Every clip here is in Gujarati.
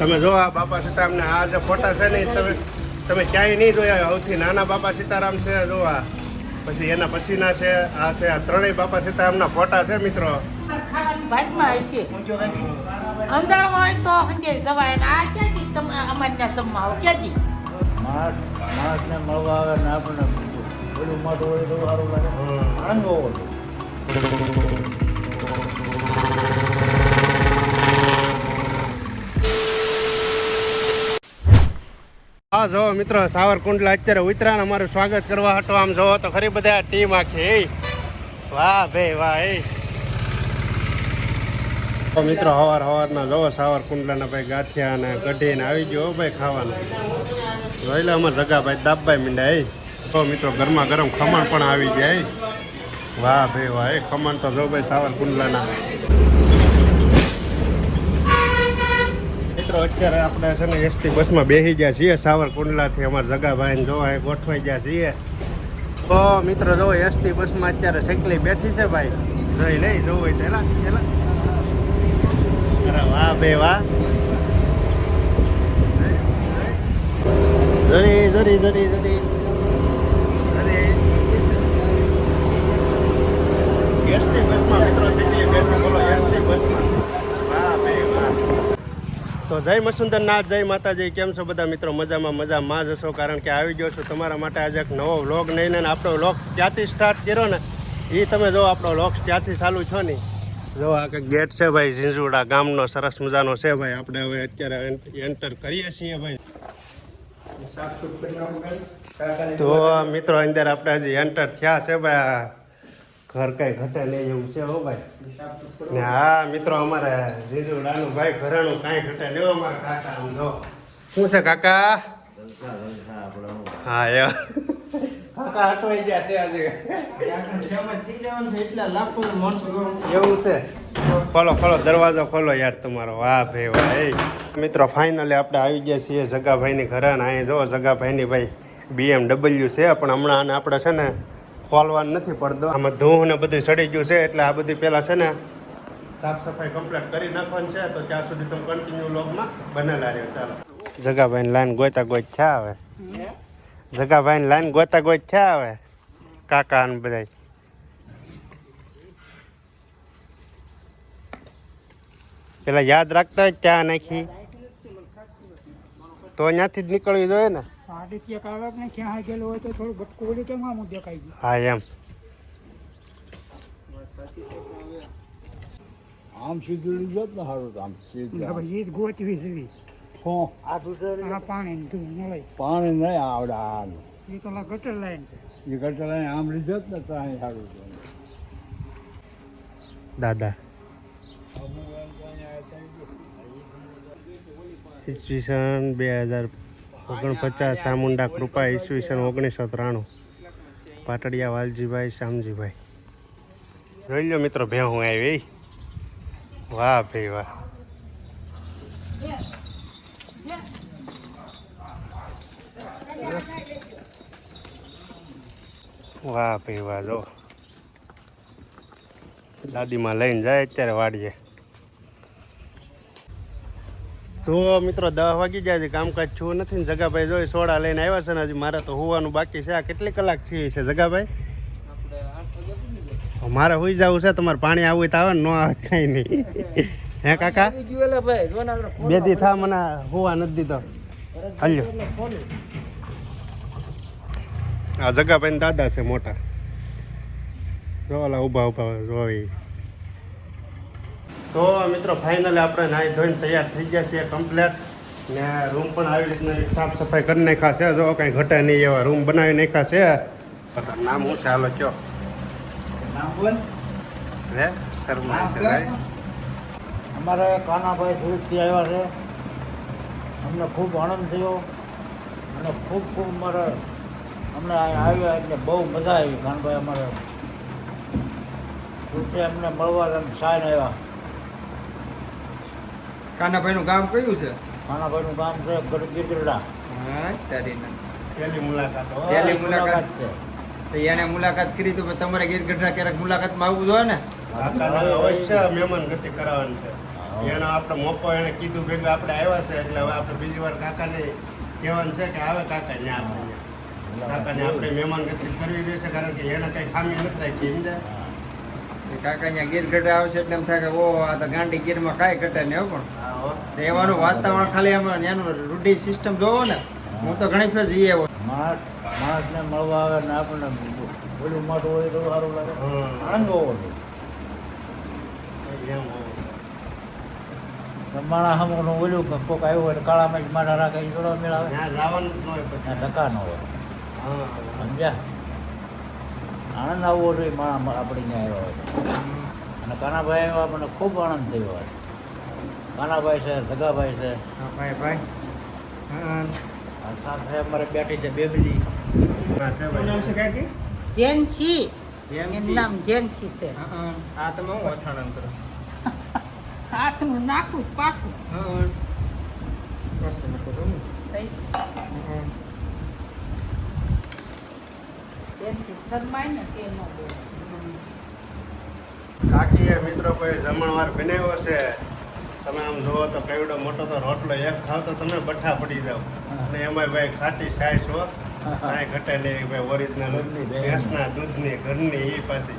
તમે જો આ બાપા સીતારામને આ જે ફોટા છે ને તમે તમે ક્યાંય નહીં જોયા સૌથી નાના બાપા સીતારામ છે જો આ. પછી એના પછીના છે આ છે આ ત્રણેય બાપા સીતારામના ફોટા છે મિત્રો. ખાવાની ભાતમાં હશે. અંધારું હોય તો સંજય દવાય આ ક્યાંથી તમે અમારી જમવા આવો? ક્યાંથી? માણસને મળવા આવે ને આપણને બધું મોટું હોય તો સારું લાગે. આનંદ હોવો હા, જો મિત્રો, સાવરકુંડલા અત્યારે ઉતરાણ અમારું સ્વાગત કરવા હતો. આમ જોવો તો ખરી બધા ટીમ આખી વાહ ભાઈ, વાહ એ તો મિત્રો, હવાર હવારના જોવો, સાવરકુંડલાના ભાઈ ગાંઠિયા અને કઢીને આવી ગયો ભાઈ ખાવાનું. જોઈ લે અમારે જગાભાઈ દાબભાઈ મીંડા તો મિત્રો, ગરમા ગરમ ખમણ પણ આવી જાય વાહ ભાઈ, વાહ એ ખમણ તો જો ભાઈ સાવરકુંડલાના. મિત્રો, અત્યારે આપણે છે ને એસટી બસમાં બેસી ગયા છીએ. સાવરકુંડલાથી અમારા જગાભાઈને જોવા ગોઠવાઈ ગયા છીએ. તો મિત્રો, જો એસટી બસમાં અત્યારે સાયકલી બેઠી છે ભાઈ. જોઈ લઈ જોવું હોય તેના અરે વાહ, બે વાહ. જરી જરી જરી જરી એસટી બસમાં મિત્રો સાયકલી બેઠી બોલો એસટી બસમાં વાહ બે વાહ તો જય મસુંદરનાથ, જય માતાજી, કેમ છો બધા મિત્રો? મજામાં મજામાં જ હશો? કારણ કે આવી ગયો છું તમારા માટે આજે એક નવો વ્લોગ લઈને આપણો વ્લોગ ત્યાંથી સ્ટાર્ટ કર્યો ને એ તમે જો આપણો વ્લોગ ત્યાંથી ચાલુ છો ને, જો આ ગેટ છે ભાઈ, ઝીંઝુડા ગામનો, સરસ મજાનો છે ભાઈ. આપણે હવે અત્યારે એન્ટર કરીએ છીએ ભાઈ. તો મિત્રો, અંદર આપણે હજી એન્ટર થયા છે ભાઈ. ઘર કઈ ઘટે નહીં એવું છે હો ભાઈ. ને હા, મિત્રો, અમારે જીજુ જીજુડાનું ભાઈ, ઘરેણું કાંઈ ઘટે નહીં અમારા કાકા આમ જો. શું છે, કાકા? હું. એ. કાકા અટવાઈ ગયા છે આજે. એવું છે. ખોલો ખોલો, દરવાજો ખોલો યાર તમારો. વાહ ભાઈ, વાહ, એ. મિત્રો ફાઇનલી આપણે આવી ગયા છીએ જગાભાઈની ઘરે ને અહીં જો, જગાભાઈની ભાઈ બીએમડબલ્યુ છે, પણ હમણાં આપણે છે ને ખોલવાનું નથી પડતો. આમાં ધૂહ ને બધું સડી ગયું છે એટલે આ બધી પહેલાં છે ને સાફ સફાઈ કમ્પ્લીટ કરી નાખવાની છે તો ત્યાં સુધી તમે કન્ટિન્યુ લોગમાં બનેલા રહ્યો ચાલો. જગાભાઈની લાઈન ગોતા ગોત છે આવે જગાભાઈ લાઈન ગોતા ગોત છે આવે કાકા ને બધા પેલા યાદ રાખતા હોય ચા નાખી? તો અહીંયાથી જ નીકળવી જોઈએ ને? આદિત્ય કાળક ને ક્યાં ગયેલો હોય તો થોડું બોલી કેમ આમ દેખાઈ ગયું? હા એમ. આમ સીધું લીધો ને સારું આમ સીધું એ જ ગોતવી જેવી હો, આ પાણી તું મળે પાણી નહીં આવડે આમ એ તો ગટર લાઈન છે. એ લાઈન આમ લીધો ને તો અહીં સારું છે દાદા. ઈસવીસન બે હજાર ઓગણપચાસ ચામુંડા કૃપા ઈસવીસન ઓગણીસો ત્રાણું પાટડિયા વાલજીભાઈ, શ્યામજીભાઈ. જોઈ લો મિત્રો, ભે હું આવી વાહ ભાઈ વાહ. વાહ ભાઈ વાહ, જો. દાદીમાં લઈને જાય, અત્યારે વાડીએ. તો મિત્રો દસ વાગી જાય છે કામકાજ છું નથી ને જગાભાઈ જોઈ સોડા લઈને આવ્યા છે ને હજી મારે તો હોવાનું બાકી છે. આ કેટલી કલાક થઈ છે જગાભાઈ? મારે હોઈ જવું છે તમારે પાણી આવવું તો આવે ને ન આવે કઈ નહીં. હે કાકા? બે દી થા મને હોવા નથી દીધો. હલ્યો. આ જગાભાઈ દાદા છે મોટા. જો ઓલા ઊભા ઊભા જોઈ. તો મિત્રો ફાઇનલી આપણે નાહી ધોઈને તૈયાર થઈ ગયા છીએ કમ્પ્લેટ ને રૂમ પણ આવી રીતના સાફ સફાઈ કરી નાખ્યા છે. જો કંઈ ઘટે નહીં એવા રૂમ બનાવી નાખ્યા છે. નામ શું છે? હાલો કયો નામ બોલ. હે? શર્મા છે ભાઈ. અમારે કાનાભાઈ સુરતથી આવ્યા છે. અમને ખૂબ આનંદ થયો. અને ખૂબ ખૂબ અમારે અમને આવ્યા એટલે બહુ મજા આવી. કાનભાઈ અમારે. સુરતથી અમને મળવા સાઈન આવ્યા. કાનાભાઈનું ગામ કયું છે? કાનાભાઈનું કામ છે ગીરગીરડા હા તારીના. પહેલી મુલાકાત પહેલી મુલાકાત. છે. તો એને મુલાકાત કરી તો તમારે ગીરગઢડા ક્યારેક મુલાકાતમાં આવવું જોઈએ ને? અવશ્ય મહેમાન ગતિ કરાવવાની છે. એનો આપણે મોકો એને કીધું ભેગું આપણે આવ્યા છે એટલે હવે આપણે બીજી વાર કાકાને કહેવાનું છે કે આવે કાકા ત્યાં આપણે. કાકાને આપણે મહેમાન ગતિ કરવી જોઈએ કારણ કે એને કઈ ખામી નથી રાખી સમજાય? કાકા અહીંયા ગીર ઘટે આવશે એટલે એમ થાય કે ઓ આ તો ગાંડી ગીરમાં કાંઈ ઘટે નહીં પણ. રહેવાનું વાતાવરણ ખાલી આમાં એનું રૂઢિ સિસ્ટમ જોવો ને હું તો ઘણી ફેર જઈ આવ્યો. માણસ માણસને મળવા આવે ને આપણને ઓલું મોટું હોય તો સારું લાગે. આનંદ હોવો જોઈએ. માણા હમણાં ઓલું કોક આવ્યું હોય કાળા જ મારા રાખે એ થોડો મેળ આવે. ત્યાં જવાનું જ ન હોય ટકા ન હોય. સમજ્યા? આનંદ આવવો જોઈએ માણા આપણે ત્યાં આવ્યા હોય અને કાનાભાઈ આવ્યા મને ખૂબ આનંદ થયો આજ. કાનાભાઈ છે સગાભાઈ છે. હા ભાઈ ભાઈ. સાથે અમારે બેઠી છે બેબલી નામ છે. કાકી? જેન્સી. એનું નામ જેન્સી છે. આ તમે હું અથાણન કરો હાથનું નાખું પાછું. હા તમે કરો ને. શરમાય તે ન કાકીએ મિત્રો કોઈ જમણવાર બનાવ્યો છે. તમે આમ જુઓ તો કેવડો મોટો તો રોટલો એક ખાવ તો તમે બઠા પડી જાવ અને એમાં ભાઈ ખાટી સાઈસ હો. કાંઈ ઘટે નહીં ભાઈ ઓરિજિનલ ભેંસના દૂધની ઘરની એ પાછી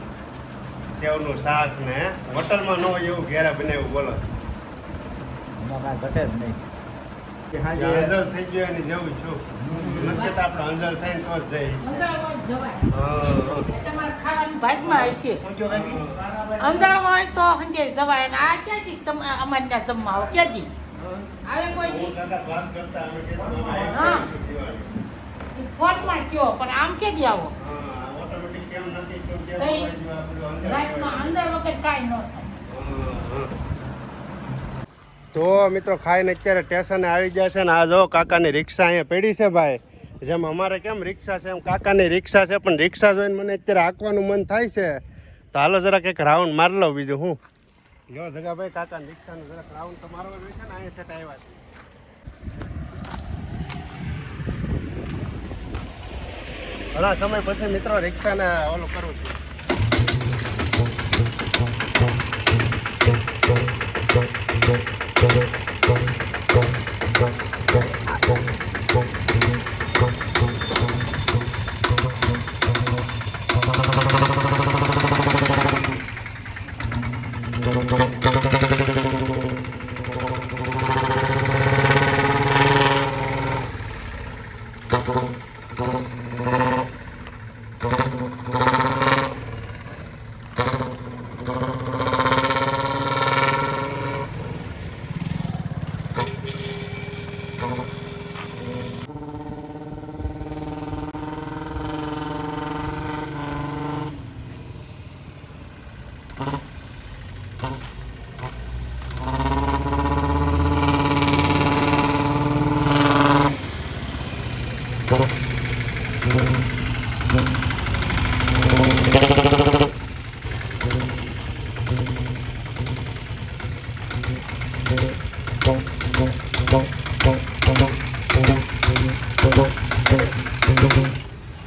સેવનું શાક ને હોટલમાં ન હોય એવું ઘેરા બનાવ્યું બોલો. ઘટે જ નહીં. કે હા જે. અંજળ થઈ ગયો એની જવું છું. નથી આપણે અંજળ થઈને તો જ. એ તમારે ખાવાની ભાગમાં હશે. ઊંચો હોય તો સંજય જવાય. અને આ ક્યાંથી તમે અમારે ત્યાં જમવા આવો. ક્યાંથી આવે કોઈ. ફોનમાં કયો પણ આમ ક્યાંથી આવો? રાતમાં અંદર વગર કાંઈ ન થાય. તો મિત્રો ખાઈને અત્યારે સ્ટેશને આવી ગયા છે ને આ જો કાકાની રિક્ષા અહીંયા પડી છે ભાઈ. જેમ અમારે કેમ રિક્ષા છે, એમ કાકાની રિક્ષા છે, પણ રિક્ષા જોઈને મને અત્યારે હાંકવાનું મન થાય છે. તો હાલો જરાક એક રાઉન્ડ મારી લઉં બીજું, હું? જો જગાભાઈ કાકાની રિક્ષાનું જરાક રાઉન્ડ તો મારવા જોઈએ છે ને, અહીંયા છે આવ્યા છે. ઘણા સમય પછી મિત્રો રિક્ષાને ઓલું કરું છું.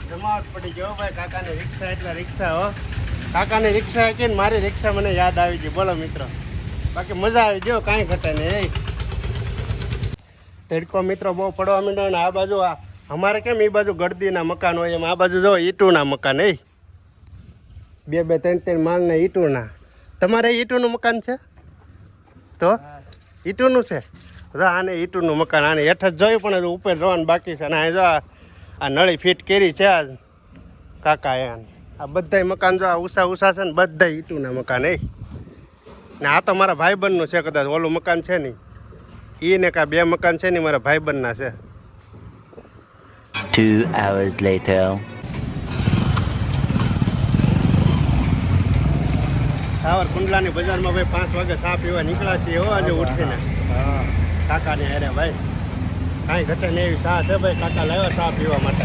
જમાવટ પડી ગયો ભાઈ, કાકાની રિક્ષા એટલે રિક્ષા હો. કાકાની રિક્ષા ને મારી રિક્ષા મને યાદ આવી ગઈ. બોલો મિત્રો. બાકી મજા આવી ગયો કાંઈ ઘટે નહીં તડકો મિત્રો બહુ પડવા માંડ્યો ને આ બાજુ આ અમારે કેમ એ બાજુ ગળદીના મકાન હોય એમ? આ બાજુ જો ઈટુના મકાન એ બે બે, ત્રણ ત્રણ માળના ઈટુના. તમારે ઈટુનું મકાન છે? તો? ઈટુનું છે. જો આને ઈટુનું મકાન, આને હેઠ જ જોયું પણ ઉપર જવાનું બાકી છે. અને આ જો આ નળી ફિટ કરી છે આ કાકા એ આ બધાય મકાન જો આ ઉષા ઉષા છે ને બધા ઈટુના મકાન, એ. ને આ તો મારા ભાઈબંધનું છે કદાચ, ઓલું મકાન છે નહીં. એને કા બે મકાન છે ને મારા ભાઈબંધના છે. Two hours later. સાવર કુંડલાની બજારમાં ભાઈ પાંચ વાગે સાપ પીવા નીકળ્યા છીએ હો આજે ઉઠીને. કાકાને અરે ભાઈ. કાંઈ ઘટે નહીં એવી ચા છે ભાઈ કાકા લાવ્યા સાપ પીવા માટે.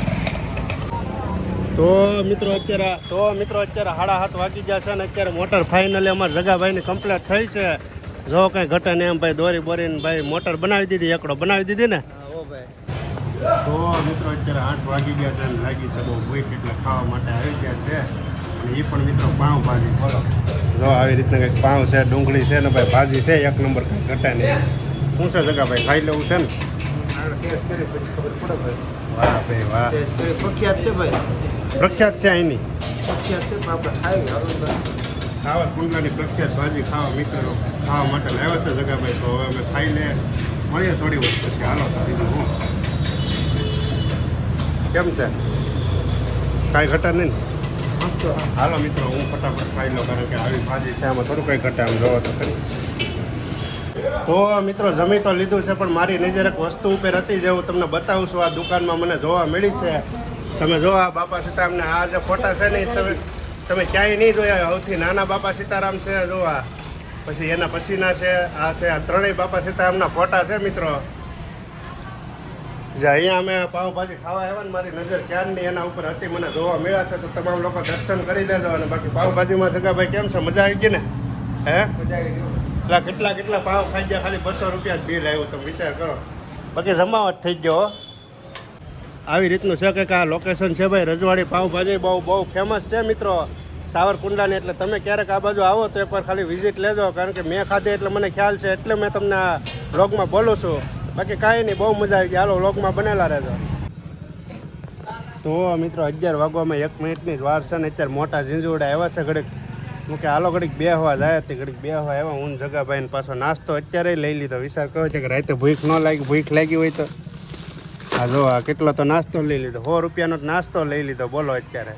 તો મિત્રો અત્યારે તો મિત્રો અત્યારે સાડા હાથ વાગી ગયા છે ને અત્યારે મોટર ફાઇનલી અમારા જગાભાઈની કમ્પ્લીટ થઈ છે. જો કંઈ ઘટે ને એમ ભાઈ દોરી બોરીને ભાઈ મોટર બનાવી દીધી એકડો બનાવી દીધી ને. હા, ભાઈ. તો મિત્રો અત્યારે આઠ વાગી ગયા છે લાગી છે બહુ ભૂખ એટલે ખાવા માટે આવી ગયા છે. એ પણ મિત્રો પાઉં ભાજી જો આવી રીતના કંઈક પાઉં છે ડુંગળી છે ને ભાઈ ભાજી છે એક નંબર કંઈ ઘટે નહીં. શું છે જગા ભાઈ ખાઈ લેવું છે ને? આપણે ટેસ્ટ કરી ખબર પડે ભાઈ. વાહ ભાઈ વાહ. પ્રખ્યાત છે ભાઈ. પ્રખ્યાત છે અહીંની સાવર કુંડલાની પ્રખ્યાત ભાજી ખાવા મિત્રો ખાવા માટે લાવ્યા છે જગાભાઈ તો હવે અમે ખાઈ લે. મળીએ થોડી વખત પછી. હાલો બીજું હું કેમ છે? કાંઈ ઘટા નહીં હાલો મિત્રો, હું ફટાફટ ખાઈ લો, કારણ કે આવી ભાજી છે, આમાં થોડું કંઈ ઘટે આમ જોવો તો ખરી. તો મિત્રો, જમી તો લીધું છે, પણ મારી નજર એક વસ્તુ ઉપર હતી જેવું તમને બતાવું છું. આ દુકાનમાં મને જોવા મળી છે. તમે જો આ બાપા સીતારામને, આ જે ફોટા છે ને તમે તમે ક્યાંય નહીં જોયા. સૌથી નાના બાપા સીતારામ છે, જો આ. પછી એના પછીના છે, આ છે, આ ત્રણેય બાપા સીતારામના ફોટા છે, મિત્રો. જે અહીંયા અમે પાવભાજી ખાવા આવ્યા ને મારી નજર ક્યારની એના ઉપર હતી મને જોવા મળ્યા છે તો તમામ લોકો દર્શન કરી લેજો અને બાકી પાવભાજીમાં જગાભાઈ કેમ છે? મજા આવી ગઈ ને? હે? એટલા કેટલા કેટલા પાવ ખાઈ ગયા? ખાલી બસો રૂપિયા જ બિલ આવ્યું તમે વિચાર કરો. બાકી જમાવટ થઈ ગયો આવી રીતનું છે કે આ લોકેશન છે ભાઈ રજવાડી પાવભાજી બહુ બહુ ફેમસ છે મિત્રો. સાવરકુંડલાની એટલે તમે ક્યારેક આ બાજુ આવો તો એકવાર ખાલી વિઝિટ લેજો કારણ કે મેં ખાધી એટલે મને ખ્યાલ છે એટલે મેં તમને આ બ્લોગમાં બોલું છું. બાકી કાંઈ નહીં, બહુ મજા આવી ગઈ. હાલો, વ્લોગમાં બનેલા રહેજો. તો મિત્રો, અગિયાર વાગવામાં એક મિનિટની જ વાર છે ને, અત્યારે મોટા ઝીંઝુડા આવ્યા છે ઘડીક. હું કે, હાલો, ઘડીક બે હવા જાય તે ઘડીક બે હવા આવ્યા. હું જગાભાઈ ને પાછો નાસ્તો અત્યારે લઈ લીધો. વિચાર કહો છે કે રાતે ભૂખ ન લાગી, ભૂખ લાગી હોય તો. આ જો, આ કેટલો તો નાસ્તો લઈ લીધો. સો રૂપિયાનો નાસ્તો લઈ લીધો, બોલો અત્યારે.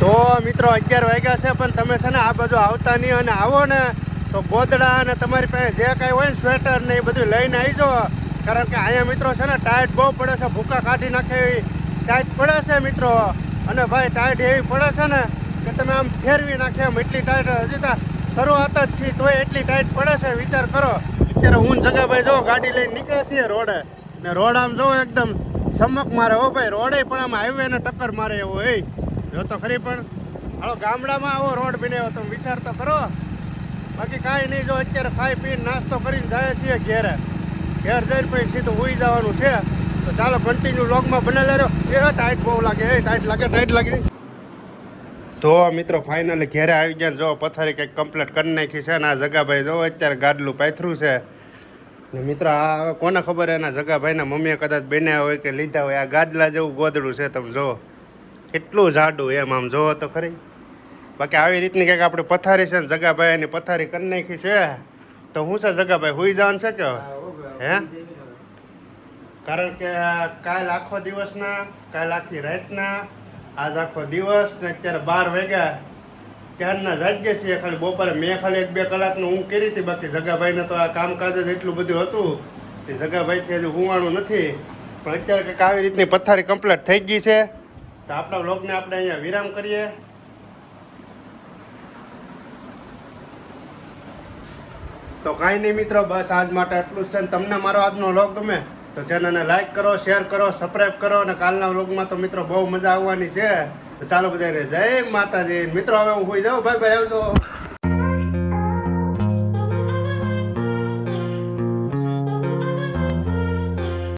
તો મિત્રો, અગિયાર વાગ્યા છે, પણ તમે છે ને આ બાજુ આવતા નહીં અને આવો ને. તો ગોદડા અને તમારી પાસે જે કાંઈ હોય ને સ્વેટર ને એ બધું લઈને આવી જાઓ કારણ કે અહીંયા મિત્રો છે ને ટાઈટ બહુ પડે છે, ભૂકા કાઢી નાખે એવી ટાઈટ પડે છે મિત્રો. અને ભાઈ ટાઈટ એવી પડે છે ને કે તમે આમ ફેરવી નાખે એમ એટલી ટાઈટ. હજી તો શરૂઆત જ થી તોય એટલી ટાઈટ પડે છે, વિચાર કરો. અત્યારે હું જગાભાઈ જો ગાડી લઈને નીકળે છીએ રોડે. ને રોડ આમ જો એકદમ ચમક મારે હો ભાઈ. રોડે પણ આમ હાઈવે ને ટક્કર મારે એવો એ જો તો ખરી પણ. હાલો ગામડામાં આવો રોડ બનાવ્યો તમે વિચાર તો કરો. બાકી કાંઈ નહીં, જો અત્યારે ખાઈ પીને નાસ્તો કરીને જાય છીએ ઘેરે. ઘેર જઈને પછી સીધું ઉઈ જવાનું છે. તો ચાલો કન્ટિન્યુ લોગમાં બનેલા રહ્યો એ ટાઈટ બહુ લાગે. એ ટાઈટ લાગે ટાઈટ લાગે. તો મિત્રો ફાઇનલી ઘેરે આવી ગયા જો પથારી કંઈક કમ્પ્લીટ કરી નાખી છે ને આ જગાભાઈ જો અત્યારે ગાડલું પાથરું છે. ને મિત્ર, આ કોને ખબર એના જગાભાઈના મમ્મીએ કદાચ બન્યા હોય કે લીધા હોય, આ ગાદલા જેવું ગોદડું છે તમે જુઓ કેટલું જાડું એમ આમ જોવો તો ખરી. બાકી આવી રીતની કંઈક આપણે પથારી છે ને જગાભાઈ એની પથારી કરી નાખી છે. તો હું છે જગાભાઈ હુઈ જવાનું છે કે? હે કારણ કે કાલ આખો દિવસના કાલ આખી રાતના આજ આખો દિવસ ને અત્યારે બાર વાગ્યા. ત્યારના જાગીએ છીએ ખાલી બપોરે મેં ખાલી એક બે કલાકનું હું કરી હતી બાકી જગાભાઈને તો આ કામકાજ જ એટલું બધું હતું. એ જગાભાઈથી હજુ હુવાણું નથી. પણ અત્યારે કંઈક આવી રીતની પથારી કમ્પ્લીટ થઈ ગઈ છે. તો આપણા વ્લોગને આપણે અહીંયા વિરામ કરીએ. તો કાંઈ નહીં મિત્રો, બસ આજ માટે આટલું જ છે. ને તમને મારો આજનો વ્લોગ ગમે તો ચેનલને લાઈક કરો શેર કરો સબસ્ક્રાઈબ કરો. અને કાલના વ્લોગમાં તો મિત્રો બહુ મજા આવવાની છે. તો ચાલો બધાને જય માતાજી. મિત્રો, હવે હું હોઈ જાઉં. ભાઈ ભાઈ આવજો.